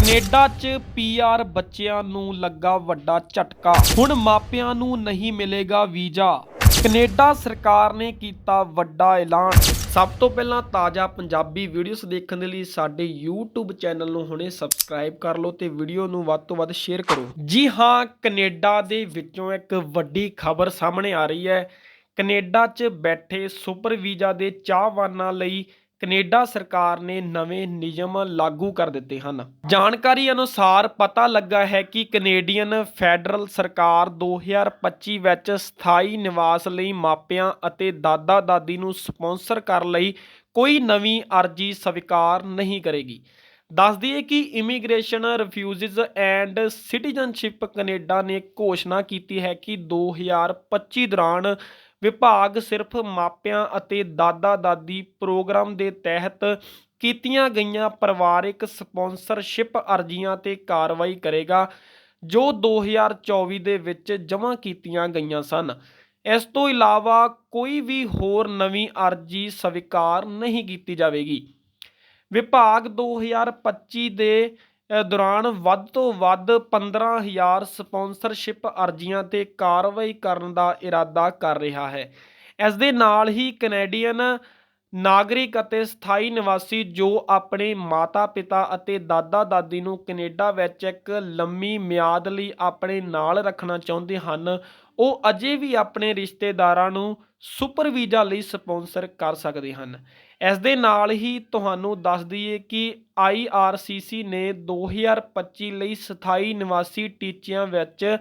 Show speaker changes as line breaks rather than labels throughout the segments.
Canada 'ਚ PR ਬੱਚਿਆਂ ਨੂੰ ਲੱਗਾ ਵੱਡਾ ਝਟਕਾ। ਹੁਣ ਮਾਪਿਆਂ ਨੂੰ ਨਹੀਂ ਮਿਲੇਗਾ ਵੀਜ਼ਾ। ਕੈਨੇਡਾ ਸਰਕਾਰ ਨੇ ਕੀਤਾ ਵੱਡਾ ਐਲਾਨ। ਸਭ ਤੋਂ ਪਹਿਲਾਂ ਤਾਜ਼ਾ ਪੰਜਾਬੀ ਵੀਡੀਓਜ਼ ਦੇਖਣ ਦੇ ਲਈ ਸਾਡੇ YouTube ਚੈਨਲ ਨੂੰ ਹੁਣੇ ਸਬਸਕ੍ਰਾਈਬ ਕਰ ਲਓ ਤੇ ਵੀਡੀਓ ਨੂੰ ਵੱਧ ਤੋਂ ਵੱਧ ਸ਼ੇਅਰ ਕਰੋ। ਜੀ ਹਾਂ, ਕੈਨੇਡਾ ਦੇ ਵਿੱਚੋਂ ਇੱਕ ਵੱਡੀ ਖਬਰ ਸਾਹਮਣੇ ਆ ਰਹੀ ਹੈ। ਕੈਨੇਡਾ 'ਚ ਬੈਠੇ ਸੁਪਰ ਵੀਜ਼ਾ ਦੇ ਚਾਹਵਾਨਾਂ ਲਈ ਕੈਨੇਡਾ ਸਰਕਾਰ ਨੇ ਨਵੇਂ ਨਿਯਮ ਲਾਗੂ ਕਰ ਦਿੱਤੇ ਹਨ। ਜਾਣਕਾਰੀ ਅਨੁਸਾਰ ਪਤਾ ਲੱਗਾ ਹੈ ਕਿ ਕੈਨੇਡੀਅਨ ਫੈਡਰਲ ਸਰਕਾਰ 2025 ਵਿੱਚ ਸਥਾਈ ਨਿਵਾਸ ਲਈ ਮਾਪਿਆਂ ਅਤੇ ਦਾਦਾ ਦਾਦੀ ਨੂੰ ਸਪਾਂਸਰ ਕਰਨ ਲਈ ਕੋਈ ਨਵੀਂ ਅਰਜ਼ੀ ਸਵੀਕਾਰ ਨਹੀਂ ਕਰੇਗੀ। ਦੱਸ ਦਈਏ ਕਿ immigration refugees and citizenship Canada ਨੇ ਘੋਸ਼ਣਾ ਕੀਤੀ ਹੈ ਕਿ 2025 ਦੌਰਾਨ ਵਿਭਾਗ ਸਿਰਫ ਮਾਪਿਆਂ ਅਤੇ ਦਾਦਾ ਦਾਦੀ ਪ੍ਰੋਗਰਾਮ ਦੇ ਤਹਿਤ ਕੀਤੀਆਂ ਗਈਆਂ ਪਰਿਵਾਰਿਕ ਸਪਾਂਸਰਸ਼ਿਪ ਅਰਜ਼ੀਆਂ ਤੇ ਕਾਰਵਾਈ ਕਰੇਗਾ, ਜੋ 2024 ਦੇ ਵਿੱਚ ਜਮ੍ਹਾਂ ਕੀਤੀਆਂ ਗਈਆਂ ਸਨ। ਇਸ ਤੋਂ ਇਲਾਵਾ ਕੋਈ ਵੀ ਹੋਰ ਨਵੀਂ ਅਰਜ਼ੀ ਸਵੀਕਾਰ ਨਹੀਂ ਕੀਤੀ ਜਾਵੇਗੀ। ਵਿਭਾਗ 2025 ਦੇ ਦੌਰਾਨ ਵੱਧ ਤੋਂ ਵੱਧ 15000 ਸਪਾਂਸਰਸ਼ਿਪ ਅਰਜ਼ੀਆਂ ਤੇ ਕਾਰਵਾਈ ਕਰਨ ਦਾ ਇਰਾਦਾ ਕਰ ਰਿਹਾ ਹੈ। ਇਸ ਦੇ ਨਾਲ ਹੀ ਕੈਨੇਡੀਅਨ ਨਾਗਰਿਕ ਅਤੇ ਸਥਾਈ ਨਿਵਾਸੀ ਜੋ ਆਪਣੇ ਮਾਤਾ-ਪਿਤਾ ਅਤੇ ਦਾਦਾ-ਦਾਦੀ ਨੂੰ ਕੈਨੇਡਾ ਵਿੱਚ ਇੱਕ ਲੰਮੀ ਮਿਆਦ ਲਈ ਆਪਣੇ ਨਾਲ ਰੱਖਣਾ ਚਾਹੁੰਦੇ ਹਨ ਉਹ ਅਜੇ ਵੀ ਆਪਣੇ ਰਿਸ਼ਤੇਦਾਰਾਂ ਨੂੰ ਸੁਪਰ ਵੀਜ਼ਾ ਲਈ ਸਪਾਂਸਰ ਕਰ ਸਕਦੇ ਹਨ। ਇਸ ਦੇ ਨਾਲ ਹੀ ਤੁਹਾਨੂੰ ਦੱਸ ਦਈਏ ਕਿ IRCC ਨੇ 2025 ਲਈ ਸਥਾਈ ਨਿਵਾਸੀ ਟੀਚਿਆਂ ਵਿੱਚ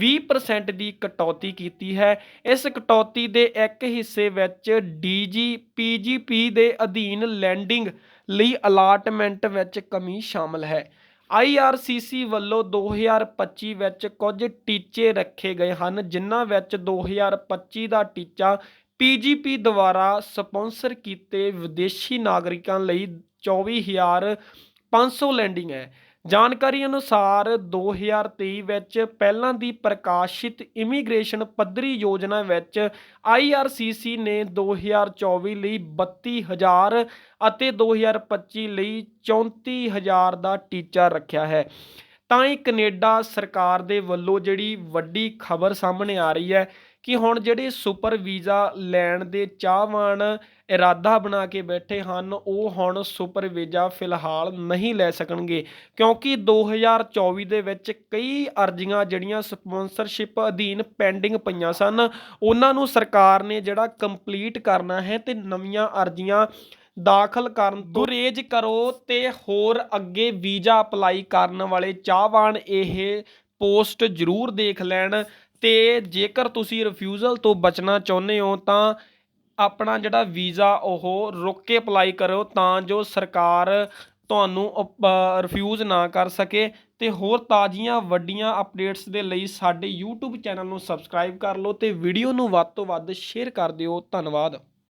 20% ਦੀ ਕਟੌਤੀ ਕੀਤੀ ਹੈ। ਇਸ ਕਟੌਤੀ ਦੇ ਇੱਕ ਹਿੱਸੇ ਵਿੱਚ ਡੀਜੀ ਪੀਜੀਪੀ ਦੇ ਅਧੀਨ ਲੈਂਡਿੰਗ ਲਈ ਅਲਾਟਮੈਂਟ ਵਿੱਚ ਕਮੀ ਸ਼ਾਮਲ ਹੈ। IRCC ਵੱਲੋਂ 2025 ਵਿੱਚ ਕੁਝ ਟੀਚੇ ਰੱਖੇ ਗਏ ਹਨ, ਜਿਨ੍ਹਾਂ ਵਿੱਚ 2025 ਦਾ ਟੀਚਾ ਪੀਜੀਪੀ ਦੁਆਰਾ ਸਪਾਂਸਰ ਕੀਤੇ ਵਿਦੇਸ਼ੀ ਨਾਗਰਿਕਾਂ ਲਈ 24500 ਲੈਂਡਿੰਗ ਹੈ। ਜਾਣਕਾਰੀ ਅਨੁਸਾਰ 2023 ਵਿੱਚ ਪਹਿਲਾਂ ਦੀ ਪ੍ਰਕਾਸ਼ਿਤ ਇਮੀਗ੍ਰੇਸ਼ਨ ਪੱਧਰੀ ਯੋਜਨਾ ਵਿੱਚ IRCC ਨੇ 2024 ਲਈ 32000 ਅਤੇ 2025 ਲਈ 34000 ਦਾ ਟੀਚਾ ਰੱਖਿਆ ਹੈ। ਤਾਂ ਇਹ ਕੈਨੇਡਾ ਸਰਕਾਰ ਦੇ ਵੱਲੋਂ ਜਿਹੜੀ ਵੱਡੀ ਖਬਰ ਸਾਹਮਣੇ ਆ ਰਹੀ ਹੈ ਕਿ ਹੁਣ ਜਿਹੜੇ ਸੁਪਰ ਵੀਜ਼ਾ ਲੈਣ ਦੇ ਚਾਹਵਾਨ ਇਰਾਦਾ ਬਣਾ ਕੇ ਬੈਠੇ ਹਨ, ਉਹ ਹੁਣ ਸੁਪਰ ਵੀਜ਼ਾ ਫਿਲਹਾਲ ਨਹੀਂ ਲੈ ਸਕਣਗੇ। ਕਿਉਂਕਿ 2024 ਦੇ ਵਿੱਚ ਕਈ ਅਰਜ਼ੀਆਂ ਜਿਹੜੀਆਂ ਸਪਾਂਸਰਸ਼ਿਪ ਅਧੀਨ ਪੈਂਡਿੰਗ ਪਈਆਂ ਸਨ, ਉਹਨਾਂ ਨੂੰ ਸਰਕਾਰ ਨੇ ਜਿਹੜਾ ਕੰਪਲੀਟ ਕਰਨਾ ਹੈ ਤੇ ਨਵੀਆਂ ਅਰਜ਼ੀਆਂ ਦਾਖਲ ਕਰਨ ਤੋਂ ਗੁਰੇਜ ਕਰੋ ਤੇ ਹੋਰ ਅੱਗੇ ਵੀਜ਼ਾ ਅਪਲਾਈ ਕਰਨ ਵਾਲੇ ਚਾਹਵਾਨ ਇਹ ਪੋਸਟ ਜ਼ਰੂਰ ਦੇਖ ਲੈਣ। ਤੇ ਜੇਕਰ ਤੁਸੀਂ ਰਿਫਿਊਜ਼ਲ ਤੋਂ ਬਚਣਾ ਚਾਹੁੰਦੇ ਹੋ, ਤਾਂ ਆਪਣਾ ਜਿਹੜਾ ਵੀਜ਼ਾ ਉਹ ਰੁਕ ਕੇ ਅਪਲਾਈ ਕਰੋ ਤਾਂ ਜੋ ਸਰਕਾਰ ਤੁਹਾਨੂੰ ਰਿਫਿਊਜ਼ ਨਾ ਕਰ ਸਕੇ। ਤੇ ਹੋਰ ਤਾਜ਼ੀਆਂ ਵੱਡੀਆਂ ਅਪਡੇਟਸ ਦੇ ਲਈ ਸਾਡੇ YouTube ਚੈਨਲ ਨੂੰ ਸਬਸਕ੍ਰਾਈਬ ਕਰ ਲਓ ਤੇ ਵੀਡੀਓ ਨੂੰ ਵੱਧ ਤੋਂ ਵੱਧ ਸ਼ੇਅਰ ਕਰ ਦਿਓ। ਧੰਨਵਾਦ।